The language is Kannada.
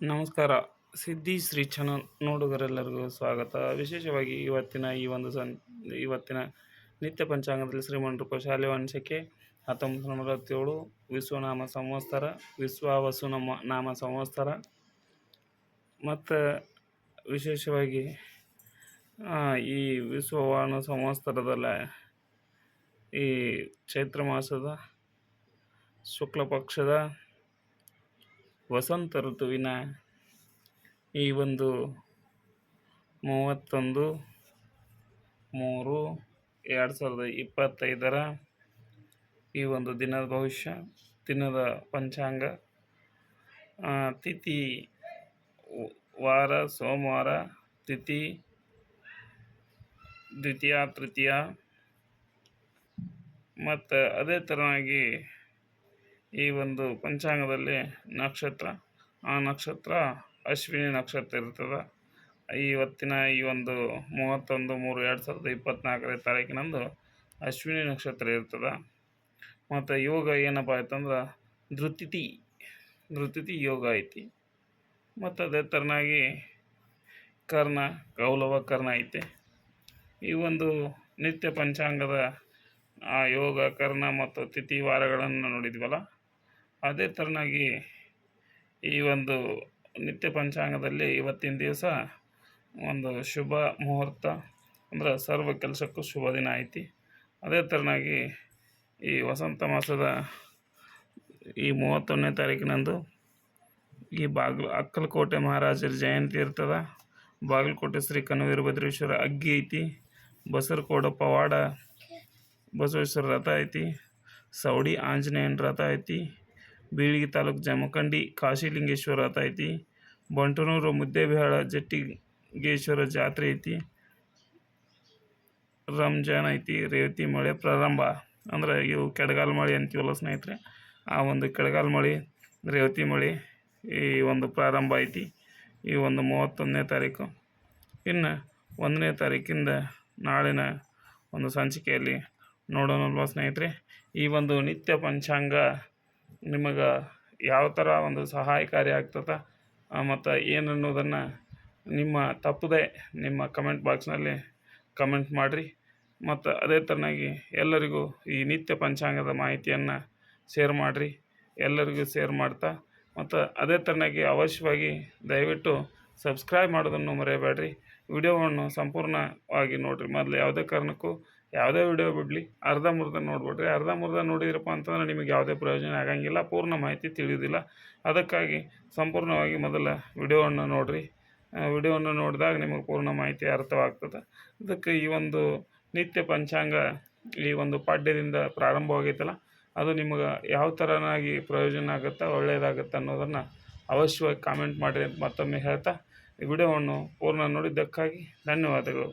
ನಮಸ್ಕಾರ. ಸಿದ್ಧಿ ಶ್ರೀ ಚಾನಲ್ ನೋಡುಗರೆಲ್ಲರಿಗೂ ಸ್ವಾಗತ. ವಿಶೇಷವಾಗಿ ಇವತ್ತಿನ ಈ ಒಂದು ಸನ್, ಇವತ್ತಿನ ನಿತ್ಯ ಪಂಚಾಂಗದಲ್ಲಿ ಶ್ರೀಮಂತೃಪ ಶಾಲೆ ವಂಶಕ್ಕೆ ಹತ್ತೊಂಬತ್ತು ನೂರ ನಲವತ್ತೇಳು ವಿಶ್ವನಾಮ ಸಂವತ್ಸರ, ವಿಶ್ವಾವಸು ನಮ್ಮ ನಾಮ ಸಂವತ್ಸರ. ಮತ್ತು ವಿಶೇಷವಾಗಿ ಈ ವಿಶ್ವವಾಣ ಸಂವತ್ಸರದಲ್ಲ ಈ ಚೈತ್ರ ಮಾಸದ ಶುಕ್ಲ ಪಕ್ಷದ ವಸಂತ ಋತುವಿನ ಈ ಒಂದು ಮೂವತ್ತೊಂದು, ಮೂರು, ಎರಡು ಸಾವಿರದ ಇಪ್ಪತ್ತೈದರ ಈ ಒಂದು ದಿನದ ಭವಿಷ್ಯ, ದಿನದ ಪಂಚಾಂಗ. ತಿಥಿ ವಾರ, ಸೋಮವಾರ, ತಿಥಿ ದ್ವಿತೀಯ, ತೃತೀಯ. ಮತ್ತು ಅದೇ ಥರನಾಗಿ ಈ ಒಂದು ಪಂಚಾಂಗದಲ್ಲಿ ನಕ್ಷತ್ರ, ಆ ನಕ್ಷತ್ರ ಅಶ್ವಿನಿ ನಕ್ಷತ್ರ ಇರ್ತದೆ. ಇವತ್ತಿನ ಈ ಒಂದು ಮೂವತ್ತೊಂದು ಮೂರು ಎರಡು ಸಾವಿರದ ಇಪ್ಪತ್ತ್ನಾಲ್ಕನೇ ತಾರೀಕಿನಂದು ಅಶ್ವಿನಿ ನಕ್ಷತ್ರ ಇರ್ತದೆ. ಮತ್ತು ಯೋಗ ಏನಪ್ಪ ಆಯ್ತಂದ್ರೆ ಧೃತಿಥಿ ಧೃತಿಥಿ ಯೋಗ ಐತಿ. ಮತ್ತು ಅದೇ ಥರನಾಗಿ ಕರ್ಣ, ಕೌಲವ ಕರ್ಣ ಐತೆ. ಈ ಒಂದು ನಿತ್ಯ ಪಂಚಾಂಗದ ಆ ಯೋಗ, ಕರ್ಣ ಮತ್ತು ತಿಥಿ ವಾರಗಳನ್ನು ನೋಡಿದ್ವಲ್ಲ. ಅದೇ ಥರನಾಗಿ ಈ ಒಂದು ನಿತ್ಯ ಪಂಚಾಂಗದಲ್ಲಿ ಇವತ್ತಿನ ದಿವಸ ಒಂದು ಶುಭ ಮುಹೂರ್ತ, ಅಂದ್ರೆ ಸರ್ವ ಕೆಲಸಕ್ಕೂ ಶುಭ ದಿನ ಐತಿ. ಅದೇ ಥರನಾಗಿ ಈ ವಸಂತ ಮಾಸದ ಈ ಮೂವತ್ತೊಂದನೇ ತಾರೀಕಿನಂದು ಈ ಬಾಗ್ಲು, ಅಕ್ಕಲಕೋಟೆ ಮಹಾರಾಜರ ಜಯಂತಿ ಇರ್ತದ. ಬಾಗಲಕೋಟೆ ಶ್ರೀ ಕನವೀರಭದ್ರೇಶ್ವರ ಅಗ್ಗಿ ಐತಿ. ಬಸರಕೋಡ ಪವಾಡ ಬಸವೇಶ್ವರ ರಥ ಐತಿ. ಸೌಡಿ ಆಂಜನೇಯನ ರಥ ಐತಿ. ಬೀಳಿಗೆ ತಾಲೂಕು ಜಮಖಂಡಿ ಕಾಶಿಲಿಂಗೇಶ್ವರ ಆತ ಐತಿ. ಬಂಟನೂರು ಮುದ್ದೇಬಿಹಾಳ ಜಟ್ಟಿಗೇಶ್ವರ ಜಾತ್ರೆ ಐತಿ. ರಂಜಾನ್ ಐತಿ, ರೇವತಿ ಮಳೆ ಪ್ರಾರಂಭ. ಅಂದ್ರೆ ಇವು ಕೆಡಗಾಲ ಮಳೆ ಅಂತೀವಲ್ಲ ಸ್ನೇಹಿತರೆ, ಆ ಒಂದು ಕೆಡಗಾಲ ಮಳೆ, ರೇವತಿ ಮಳೆ ಈ ಒಂದು ಪ್ರಾರಂಭ ಐತಿ. ಈ ಒಂದು ಮೂವತ್ತೊಂದನೇ ತಾರೀಕು. ಇನ್ನು ಒಂದನೇ ತಾರೀಕಿಂದ ನಾಳಿನ ಒಂದು ಸಂಚಿಕೆಯಲ್ಲಿ ನೋಡೋಣಲ್ವ ಸ್ನೇಹಿತರೆ? ಈ ಒಂದು ನಿತ್ಯ ಪಂಚಾಂಗ ನಿಮಗೆ ಯಾವ ಥರ ಒಂದು ಸಹಾಯಕಾರಿ ಆಗ್ತದ ಮತ್ತು ಏನು ನಿಮ್ಮ ತಪ್ಪದೆ ನಿಮ್ಮ ಕಮೆಂಟ್ ಬಾಕ್ಸ್ನಲ್ಲಿ ಕಮೆಂಟ್ ಮಾಡಿರಿ. ಮತ್ತು ಅದೇ ಥರನಾಗಿ ಎಲ್ಲರಿಗೂ ಈ ನಿತ್ಯ ಪಂಚಾಂಗದ ಮಾಹಿತಿಯನ್ನು ಶೇರ್ ಮಾಡಿರಿ. ಎಲ್ಲರಿಗೂ ಶೇರ್ ಮಾಡ್ತಾ, ಮತ್ತು ಅದೇ ಥರನಾಗಿ ಅವಶ್ಯವಾಗಿ ದಯವಿಟ್ಟು ಸಬ್ಸ್ಕ್ರೈಬ್ ಮಾಡೋದನ್ನು ಮರೆಯಬೇಡ್ರಿ. ವಿಡಿಯೋವನ್ನು ಸಂಪೂರ್ಣವಾಗಿ ನೋಡಿರಿ. ಮೊದಲು ಯಾವುದೇ ಕಾರಣಕ್ಕೂ ಯಾವುದೇ ವಿಡಿಯೋ ಬಿಡಲಿ, ಅರ್ಧ ಮುರ್ಧನ ನೋಡಿಬಿಡ್ರಿ ಅರ್ಧ ಮುರ್ಧ ನೋಡಿದ್ರಪ್ಪ ಅಂತಂದ್ರೆ ನಿಮಗೆ ಯಾವುದೇ ಪ್ರಯೋಜನ ಆಗಂಗಿಲ್ಲ, ಪೂರ್ಣ ಮಾಹಿತಿ ತಿಳಿಯೋದಿಲ್ಲ ಅದಕ್ಕಾಗಿ ಸಂಪೂರ್ಣವಾಗಿ ಮೊದಲ ವಿಡಿಯೋವನ್ನು ನೋಡಿರಿ. ವಿಡಿಯೋವನ್ನು ನೋಡಿದಾಗ ನಿಮಗೆ ಪೂರ್ಣ ಮಾಹಿತಿ ಅರ್ಥವಾಗ್ತದೆ. ಅದಕ್ಕೆ ಈ ಒಂದು ನಿತ್ಯ ಪಂಚಾಂಗ ಈ ಒಂದು ಪಾಠ್ಯದಿಂದ ಪ್ರಾರಂಭವಾಗೈತಲ್ಲ, ಅದು ನಿಮಗೆ ಯಾವ ಥರನಾಗಿ ಪ್ರಯೋಜನ ಆಗುತ್ತಾ ಒಳ್ಳೆಯದಾಗುತ್ತೆ ಅನ್ನೋದನ್ನು ಅವಶ್ಯವಾಗಿ ಕಾಮೆಂಟ್ ಮಾಡಿರಿ ಅಂತ ಮತ್ತೊಮ್ಮೆ ಹೇಳ್ತಾ, ಈ ವಿಡಿಯೋವನ್ನು ಪೂರ್ಣ ನೋಡಿದ್ದಕ್ಕಾಗಿ ಧನ್ಯವಾದಗಳು.